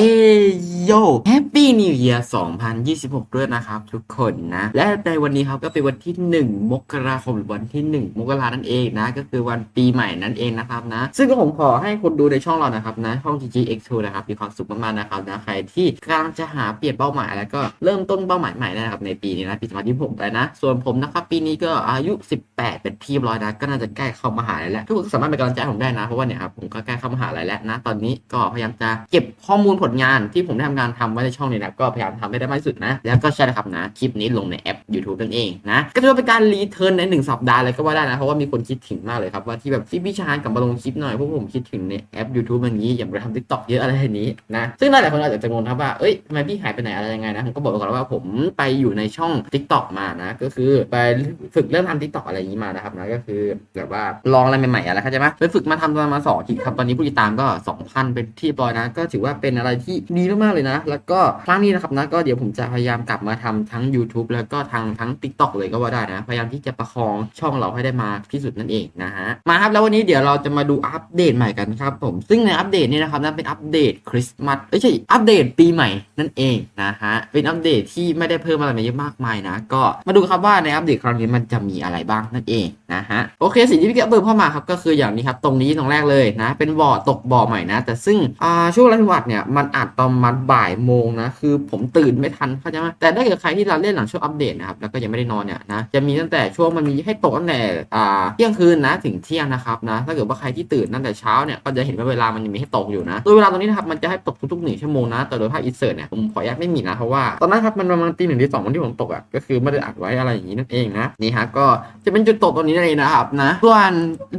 Yeah. โยแฮปปี้นิวเยียร์2026 ด้วยนะครับทุกคนนะ และในวันนี้ครับก็เป็นวันที่ 1 มกราคมหรือวันที่ 1 มกรานั่นเองนะ ก็คือวันปีใหม่นั่นเองนะครับนะ ซึ่งก็ผมขอให้คนดูในช่องเรานะครับนะช่อง GGX2 นะครับมีความสุขมากๆนะครับนะใครที่กำลังจะหาเปลี่ยนเป้าหมายแล้วก็เริ่มต้นเป้าหมายใหม่นะครับในปีนี้นะปี2026ไปนะ ส่วนผมนะครับปีนี้ก็อายุ 18 เป็นที่ร้อยนะก็น่าจะใกล้เข้ามหาลัยแล้วทุกคนสามารถเป็นกำลังใจผมได้นะเพราะว่าเนี่ยครับผมก็ใกล้เข้ามหาลัยแล้วนะ ตอนนี้ก็พยายามจะเก็บข้อมูลผลงานที่ผมได้ทำการทำไว้ในช่องนี้นะก็พยายามทำให้ได้มากที่สุดนะ แล้วก็ใช่นะครับนะ คลิปนี้ลงในแอป YouTube นั่นเองนะ ก็ถือว่าเป็นการรีเทิร์นในหนึ่งสัปดาห์เลยก็ว่าได้นะ เพราะว่ามีคนคิดถึงมากเลยครับ ว่าที่แบบที่พี่ชานกลับมาลงคลิปหน่อยพราะผมคิดถึงในแอป YouTube มันนี้อย่างไปทำ TikTok เยอะอะไรนี้นะซึ่งหลายคนอาจจะงงครับว่าเอ้ยทำไมพี่หายไปไหนอะไรยังไงนะผมก็บอกไปก่อนว่าผมไปอยู่ในช่อง TikTok มานะก็คือไปฝึกเริ่มทำ TikTok อะไรอย่างนี้มานะครับนะก็คือแบบว่าลองอะไรใหม่ๆอะไรเข้าใจไหมไปฝึกมาทำประมาณสองทิตย์ครับตอนนี้ผู้ติดตามก็2,000เป็นที่เรียบร้อยนะ ก็ถือว่าเป็นอะไรที่ดีมากๆเลยนะแล้วก็ครั้งนี้นะครับนะก็เดี๋ยวผมจะพยายามกลับมาทำทั้ง YouTube แล้วก็ทางทั้ง TikTok เลยก็ว่าได้นะ พยายามที่จะประคองช่องเราให้ได้มาที่สุดนั่นเองนะฮะมาครับแล้ววันนี้เดี๋ยวเราจะมาดูอัปเดตใหม่กันครับผมซึ่งในอัปเดตนี้นะครับนั่นเป็นอัปเดตคริสต์มาสเอ้ยใช่อัปเดตปีใหม่นั่นเองนะฮะเป็นอัปเดตที่ไม่ได้เพิ่มอะไรมาเยอะมากมายนะ ก็มาดูครับว่าในอัปเดตครั้งนี้มันจะมีอะไรบ้างนั่นเองนะฮะโอเคสิ่งที่พี่แกเบิร์เข้ามาครับก็คืออย่างนี้ครับตรงนี้ตรงแรกเลยนะ เป็นบ่อตกบ่อใหม่นะ แต่ซึ่งช่วงรัฐวัตเนี่ยมันอัดตอนมันบ่ายโมงนะคือผมตื่นไม่ทันเข้าใจไหมแต่ถ้าเกิดใครที่เราเล่นหลังช่วงอัปเดตนะครับแล้วก็ยังไม่ได้นอนเนี่ยนะจะมีตั้งแต่ช่วงมันมีให้ตกตั้งแต่อ่าเที่ยงคืนนะถึงเที่ยงนะครับนะถ้าเกิดว่าใครที่ตื่นตั้งแต่เช้าเนี่ยก็จะเห็นว่าเวลามันยังมีให้ตกอยู่นะโดยเวลาตรงนี้นะครับมันจะให้ตกทุกๆหนึ่งชั่วโมงนะแต่โดยภาพอินเสิร์ตเนี่ยผมขออนุญาตไม่มีนะเพราะว่าตอนนั้นครับมันประมาณตีหนึ่งตีสองวันที่ผมตกอะก็คือไม่ได้อัดไว้อะไรอย่างนี้นั่นเองนะนี่ฮะก็จะเป็นจุดตกตรงนี้นั่นเองนะครับนะส่วน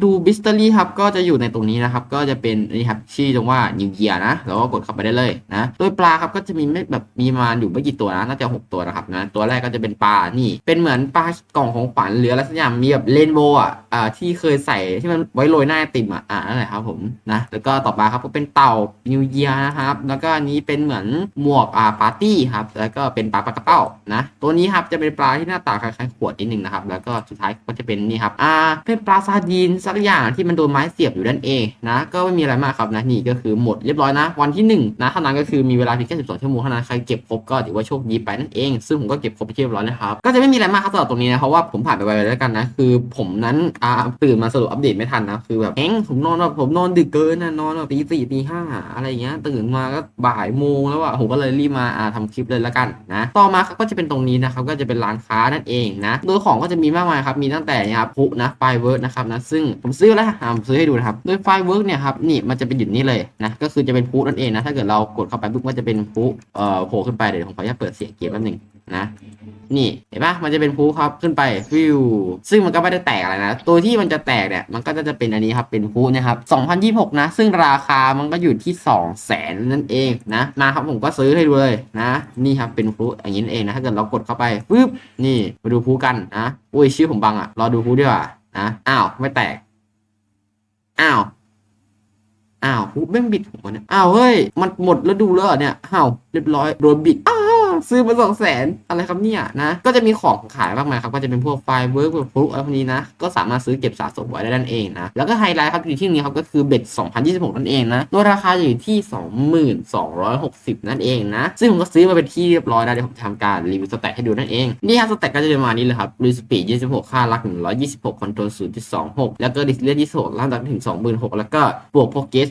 ดูบิสเตอรี่ครับก็จะอยู่ในตรงนี้นะครับก็จะเป็นนี่ครับชื่อตรงว่านิวเยียนะแล้วก็กดเข้าไปได้เลยนะโดยปลาครับก็จะมีไม่แบบมีมาอยู่ไม่กี่ตัวนะน่าจะหกตัวนะครับนะตัวแรกก็จะเป็นปลานี่ เป็นเหมือนปลากล่องของฝันหรืออะไรสักอย่างมีแบบเรนโบอะอ่าที่เคยใส่ที่มันไว้โรยหน้าติมอะอ่านั่นแหละครับผมนะแล้วก็ต่อมาครับก็เป็นเต่านิวเยียนะครับ แล้วก็อันนี้เป็นเหมือนหมวกอ่าปาร์ตี้ครับแล้วก็เป็นปลาปลากระเป้านะตัวนี้ครับจะเป็นปลาที่หน้าตาคล้ายๆขวดนิดนึงนะครับแล้วก็สุดท้ายก็จะเป็นนี่ครับอ่าเป็นปลาซาดีนสักอย่างที่มันโดนไม้เสียบอยู่ด้านเองนะก็ไม่มีอะไรมากครับนะนี่ก็คือหมดเรียบร้อยนะ วันที่หนึ่งนะเท่านั้นก็คือมีเวลาเพียงแค่12ชั่วโมงเท่านั้นใครเก็บครบก็ถือว่าโชคดีไปนั่นเอง ซึ่งผมก็เก็บครบไปเรียบร้อยแล้วครับก็จะไม่มีอะไรมากครับสำหรับตรงนี้นะเพราะว่าผมผ่านไปไวๆแล้วกันนะคือ ผมนั้นอ่าตื่นมาสรุปอัปเดตไม่ทันนะคือแบบเอ็งผมนอนแบบผมนอนดึกเกินนะนอนแบบตีสี่ตีห้าอะไรอย่างเงี้ยตื่นมาก็บ่ายโมงแล้วอะผมก็เลยรีบมาอ่าทำคลิปเลยแล้วกันนะต่อมาครับก็จะเป็นตรงนี้นะครับก็จะเป็นร้านค้านั่นเองนะโดยของก็จะมีมากมายครับมีตั้งแต่เนี่ยครับพุนะไฟเวิร์กนะครับนะซึ่งผมซื้อแล้วผมซื้อให้ดูนะครับโดยไฟเวิร์กเนี่ยครับนี่มันจะเป็นอยู่นี่เลยนะก็คือจะเป็นพุนั่นเองนะถ้าเกิดเรากดเข้าไปปุ๊บมันจะเป็นพุเอ่อโผล่ขึ้นไปเดี๋ยวผมขออนุญาตเปิดเสียงเกมแป๊บหนึงนะนี่เห็นปะมันจะเป็นพูครับขึ้นไปฟิวซึ่งมันก็ไม่ได้แตกอะไรนะ ตัวที่มันจะแตกเนี่ยมันก็จะเป็นอันนี้ครับเป็นพูนะครับ2026 นะ ซึ่งราคามันก็อยู่ที่2 0 0แสนนั่นเองนะมาครับผมก็ซื้อให้ดูเลยนะ นี่ครับเป็นพูอย่างนี้นั่นเองนะถ้าเกิดเรากดเข้าไปปึ๊บนี่มาดูพูกันนะอุ้ยชื่อผมบังอะรอดูพูดีกว่านะอ้าวไม่แตกอ้าว อ้าวพูแม่งบิดผมวะเนี่ยอ้าวเฮ้ยมันหมดแล้วดูแล้วเนี่ยอ้าวเรียบร้อยโดนบิดอ้า ซื้อมาสองแสนอะไรครับเนี่ยนะ ก็จะมีของขายมากมายครับก็จะเป็นพวกไฟเวิร์กพวกฟลุกอะไรพวกนี้นะ ก็สามารถซื้อเก็บสะสมไว้ได้นั่นเองนะ แล้วก็ไฮไลท์ครับอยู่ที่นี้ครับก็คือเบ็ด 2026 นั่นเองนะโดยราคาอยู่ที่ 2260 นั่นเองนะ ซึ่งผมก็ซื้อมาเป็นที่เรียบร้อยแล้วเดี๋ยวผมทำการรีวิวสแตทให้ดูนั่นเอง นี่ครับสแตทก็จะเป็นประมาณนี้เลยครับรีสปีด26 ค่ารัก 126คอนโทรล0.26 แล้วก็ดิสเลย์26ล่างดักถึง 26,000แล้วก็บวกโปรเกส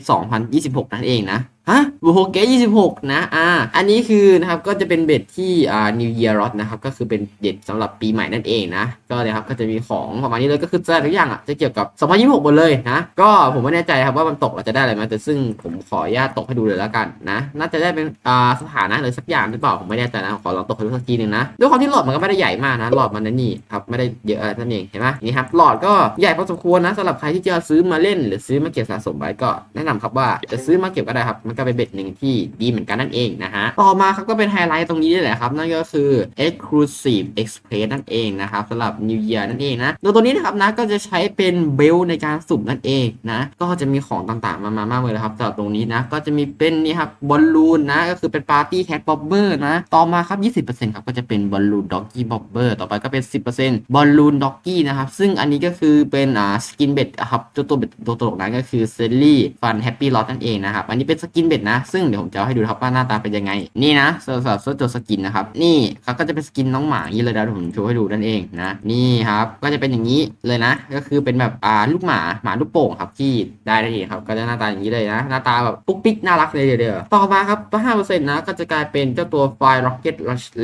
2026 นั่นเองนะฮะบูโฮเกต26นะ อ่า อันนี้คือนะครับ ก็จะเป็นเบ็ดที่ อ่า New Year Rot นะครับ ก็คือเป็นเบ็ดสำหรับปีใหม่นั่นเองนะ ก็เนี่ยครับ ก็จะมีของประมาณนี้เลย ก็คือจะทุกอย่างอะ จะเกี่ยวกับ 2026 หมดเลยนะ ก็ผมไม่แน่ใจครับว่ามันตกเราจะได้อะไรมา แต่ซึ่งผมขออนุญาตตกให้ดูเลยแล้วกันนะ น่าจะได้เป็น อ่า สถานะหรือสักอย่างหรือเปล่า ผมไม่แน่ใจนะ ขอลองตกให้ดูสักทีหนึ่งนะ ด้วยความที่หลอดมันก็ไม่ได้ใหญ่มากนะ หลอดมันนี่ครับ ไม่ได้เยอะอะไรนั่นเอง เห็นไหมนี่ครับ หลอดก็ใหญ่พอสมควรนะสำหรับใครที่จะซื้อมาเล่น หรือซื้อมาเก็บสะสมไว้ก็แนะนำครับว่าจะซื้อมาเก็บก็ได้ครับมันก็เป็นเบ็ดหนึ่งที่ดีเหมือนกันนั่นเองนะฮะต่อมาครับก็เป็นไฮไลท์ตรงนี้นี่แหละครับ นั่นก็คือ Exclusive Express นั่นเองนะครับสำหรับ New Year นั่นเองนะโดยตัวนี้นะครับนะก็จะใช้เป็นเบลในการสุ่มนั่นเองนะก็จะมีของต่างๆ มามามากเลยครับสำหรับตรงนี้นะก็จะมีเป็นนี่ครับบอลลูนนะก็คือเป็นปาร์ตี้แคทบ็อบเบอร์นะต่อมาครับ 20%ครับก็จะเป็นบอลลูนด็อกกี้บ็อบเบอร์ต่อไปก็เป็น 10%บอลลูนด็อกกี้นะครับซึ่งอันนี้ก็คือเป็นอ่าสกินเบ็ดครับตัวตัวเบ็ดตัวตลกนั้นก็คือเซลลี่ฟันแฮปปี้ลอตนั่นเองนะครับอันนี้เป็นสกินนเบ็ดนะ ซึ่งเดี๋ยวผมจะเอาให้ดูครับว่าหน้าตาเป็นยังไง นี่นะสำหรับตัวสกินนะครับ นี่เขาก็จะเป็นสกินน้องหมาอย่างนี้เลยนะเดี๋ยวผมโชว์ให้ดูนั่นเองนะ นี่ครับ ก็จะเป็นอย่างนี้เลยนะ ก็คือเป็นแบบอ่าลูกหมาหมาลูกโป่งครับที่ได้นั่นเองครับก็จะหน้าตาอย่างนี้เลยนะ หน้าตาแบบปุ๊กปิ๊กน่ารักเลยเดียวต่อมาครับห้าเปอร์เซ็นต์นะก็จะกลายเป็นเจ้าตัวไฟ Rocket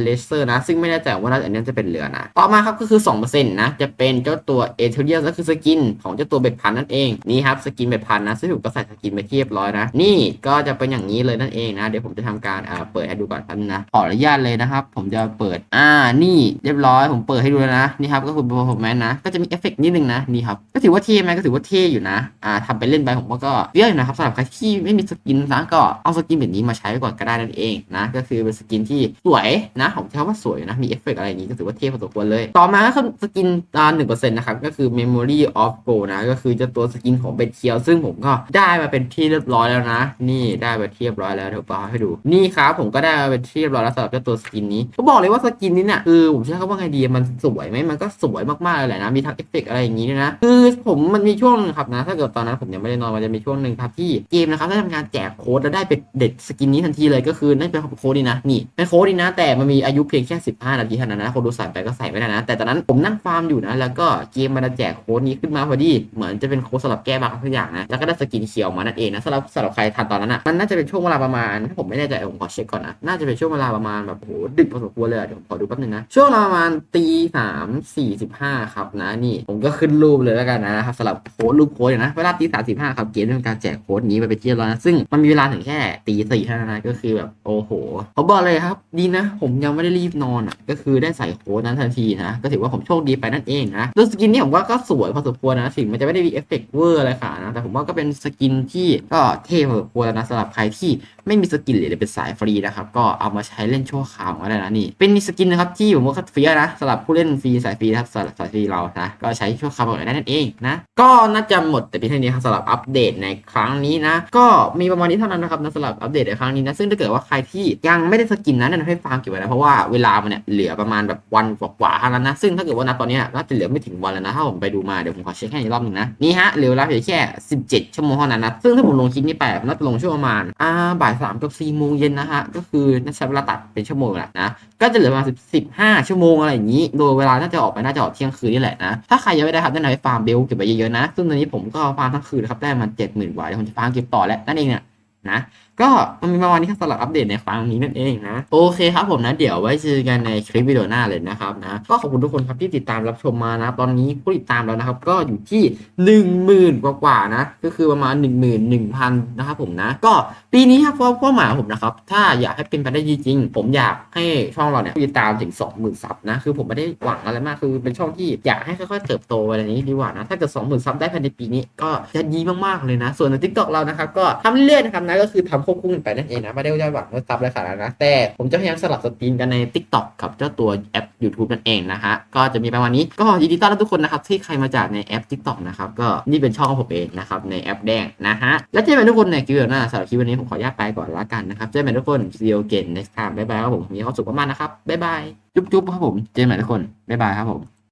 Laser นะ ซึ่งไม่แน่ใจว่าอันนี้จะเป็นเรือนะ ต่อมาครับก็คือ2%นะจะเป็นเจ้าตัวเอเทเรียก็คือสกินของเจ้าตัวเบ็ดพันนั่นเองนี่ครับสกินเบ็ดพันนะซึ่งผมก็ใส่สกินไปเทียบร้อยนะนี่ก็จะเป็นอย่างนี้เลยนั่นเองนะ เดี๋ยวผมจะทำการอ่าเปิดให้ดูก่อนแป๊บนึงนะขออนุญาตเลยนะครับ ผมจะเปิดอ่านี่เรียบร้อยผมเปิดให้ดูแล้วนะนี่ครับก็คือ performance นะก็จะมีเอฟเฟกต์นิดนึงนะนี่ครับก็ถือว่าเท่ไหมก็ถือว่าเท่อยู่นะอ่าทำไปเล่นไปผมว่าก็เยอะอยู่นะครับสำหรับใครที่ไม่มีสกินนะก็เอาสกินแบบนี้มาใช้ก่อนก็ได้นั่นเองนะก็คือเป็นสกินที่สวยนะผมใช้คำว่าสวยนะมีเอฟเฟกต์อะไรอย่างนี้ก็ถือว่าเท่พอสมควรเลย ต่อมาก็คือสกินอ่าหนึ่งเปอร์เซ็นต์นะครับก็คือ memory of gold นะก็คือจะตัวสกินของเบดเคียวซึ่งผมก็ได้มาเป็นที่เรียบร้อยแล้วนะ นี่ได้มาที่เรียบร้อยแล้วเดี๋ยวเอาให้ดูนี่ครับผมก็ได้มาเทียบร้อยแล้วสำหรับเจ้าตัวสกินนี้ก็บอกเลยว่าสกินนี้เนี่ยคือผมใช้คำว่าไงดีมันสวยไหมมันก็สวยมากๆเลยแหละนะมีทั้งเอฟเฟกต์อะไรอย่างนี้ด้วยนะคือผมมันมีช่วงหนึงครับนะ ถ้าเกิดตอนนั้นผมยังไม่ได้นอนมันจะมีช่วงหนึ่งครับที่เกมนะครับได้ทำการแจกโค้ดแล้วได้เป็นเด็ดสกินนี้ทันทีเลยก็คือนั่นเป็นโค้ดนี่นะนี่เป็นโค้ดนี่นะ แต่มันมีอายุเพียงแค่ 15 นาทีเท่านั้นนะคนดูใส่ไปก็ใส่ไม่ได้นะ แต่ตอนนั้นผมนั่งฟาร์มอยู่นะ แล้วก็เกมมันจะแจกโค้ดนี้ขึ้นมาพอดี เหมือนจะเป็นโค้ดสำหรับแก้บั๊กทุกอย่างนะแล้วก็ได้สกินเขียวมานั่นเองนะสำหรับสำหรับใครทันตอนนั้นอะมันน่าจะเป็นช่วงเวลาประมาณถ้าผมไม่แน่ใจผมขอเช็คก่อนนะ น่าจะเป็นช่วงเวลาประมาณแบบโหดึกพอสมควรเลยเดี๋ยวผมขอดูแป๊บนึงนะ ช่วงประมาณตีสามสี่สิบห้าครับนะนี่ ผมก็ขึ้นรูปเลยแล้วกันนะครับสำหรับโค้ดรูปโค้ดนะ เวลาตีสามสิบห้าครับเกมทำการแจกโค้ดนี้ไปเป็นที่เรียบร้อยนะซึ่งมันมีเวลาถึงแค่ตีสี่เท่านั้นนะก็คือแบบโอ้โหผมบอกเลยครับ ดีนะ ผมยังไม่ได้รีบนอนอะก็คือได้ใส่โค้ดนั้นทันทีนะก็ถือว่าผมโชคดีไปนั่นเองนะตัวสกินนี่ผมว่าก็สวยพอสมควรนะถึงมันจะไม่ได้มีเอฟเฟกต์เวอร์อะไรขนาดนะแต่ผมว่าก็เป็นสกินที่ก็เท่พอสมควรนะสำหรับใครที่ ไม่มีสกินหรือเป็นสายฟรีนะครับ ก็เอามาใช้เล่นชั่วคราวก็ได้นะนี่ เป็นสกินนะครับที่ผมว่าก็ฟรีนะสำหรับผู้เล่นฟรีสายฟรีนะครับสำหรับสายฟรีเรานะก็ใช้ชั่วคราวก็ได้นั่นเองนะก็น่าจะหมดแต่เพียงเท่านี้ครับสำหรับอัปเดตในครั้งนี้นะ ก็มีประมาณนี้เท่านั้นนะครับนะสำหรับอัปเดตในครั้งนี้นะซึ่งถ้าเกิดว่าใครที่ยังไม่ได้สกินนะแนะนำให้ฟาร์มเก็บไว้นะเพราะว่าเวลามันเนี่ยเหลือประมาณแบบวันกว่าๆเท่านั้นนะซึ่งถ้าเกิดว่านับตอนนี้ยน่าจะเหลือไม่ถึงวันแล้วนะถ้าผมไปดูมาเดี๋ยวผมขอเช็คให้อีกรอบนึงนะนี่ฮะเหลือเวลาเพียงแค่ 17 ชั่วโมงเท่านั้นนะซึ่งถ้าผมลงคลิปนี้ไปน่าจะลงช่วงประมาณอ่าบ่ายสามกับสี่โมงเย็นนะฮะก็คือน่าใช้เวลาตัดเป็นชั่วโมงแหละนะก็จะเหลือประมาณสิบห้าชั่วโมงอะไรอย่างนี้ โดยเวลาน่าจะออกไปน่าจะออกเที่ยงคืนนี่แหละนะถ้าใครยังไม่ได้ครับแนะนำให้ฟาร์มเบลเก็บไว้เยอะๆนะซึ่งตอนนี้ผมก็ฟาร์มทั้งคืนครับได้มันเจ็ดหมื่นกว่าเดี๋ยวผมจะฟาร์มเก็บต่อแล้วนั่นเองเนี่ยนะ ก็มันมีประมาณนี้ครับสำหรับอัปเดตในครั้งนี้นั่นเองนะ โอเคครับผมนะ เดี๋ยวไว้เจอกันในคลิปวิดีโอหน้าเลยนะครับนะ ก็ขอบคุณทุกคนครับที่ติดตามรับชมมานะ ตอนนี้ผู้ติดตามแล้วนะครับ ก็อยู่ที่หนึ่งหมื่นกว่านะ ก็คือประมาณหนึ่งหมื่นหนึ่งพันนะครับผมนะ ก็ปีนี้ครับเพราะเป้าหมายผมนะครับ ถ้าอยากให้เป็นไปได้จริง ผมอยากให้ช่องเราเนี่ยผู้ติดตามถึงสองหมื่นซับนะ คือผมไม่ได้หวังอะไรมาก คือเป็นช่องที่อยากให้ค่อยๆเติบโตอะไรนี้ดีกว่านะ ถ้าเกิดสองหมื่นซับได้ภายในปีนี้ก็จะดีมากๆเลยนะ ส่วนในทิกตอกเรานะครับก็ทำเรื่อยๆนะครับนะก็คือทำควบคู่กันไปนั่นเองนะไม่ได้ว่าหวังว่าซับอะไรขนาดนั้นนะแต่ผมจะพยายามสลับสตรีมกันใน Tik t o k กับเจ้าตัวแอป YouTube นั่นเองนะฮะก็จะมีประมาณนี้ก็ยินดีต้อนรับทุกคนนะครับที่ใครมาจากในแอป Tik t o k นะครับก็นี่เป็นช่องของผมเองนะครับในแอปแดงนะฮะแล้วเจอกันทุกคนในคลิปหน้าสำหรับคลิปวันนี้ผมขออนุญาตไปก่อนละกันนะครับเจอกันทุกคน see you again next time บ๊ายบายครับผมมีความสุขมากๆนะครับบ๊ายบายจุ๊บๆครับผมเจอกันใหม่ทุกคนบ๊ายบายครับผม